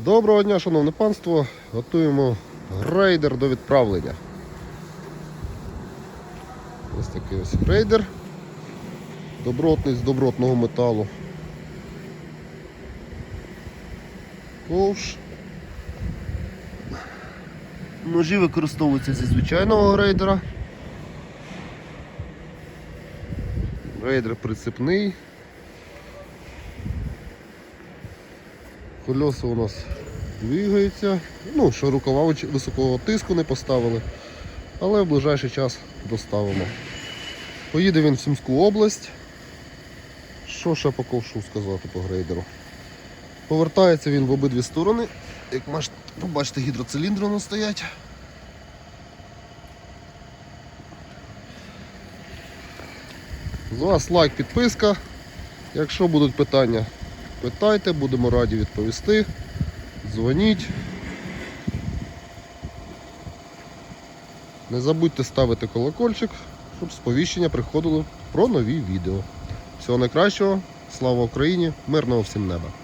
Доброго дня, шановне панство. Готуємо грейдер до відправлення. Ось такий ось грейдер. Добротний з добротного металу. Ковш. Ножі використовуються зі звичайного грейдера. Грейдер прицепний. Колеса у нас двигаються. Ну, що рукава високого тиску не поставили, але в ближайший час доставимо. Поїде він в Сумську область. Що ще по ковшу сказати по грейдеру? Повертається він в обидві сторони. Як побачите, гідроциліндри нас стоять. З вас лайк, підписка. Якщо будуть питання, питайте, будемо раді відповісти. Дзвоніть. Не забудьте ставити колокольчик, щоб сповіщення приходило про нові відео. Всього найкращого, слава Україні, мирного всім неба!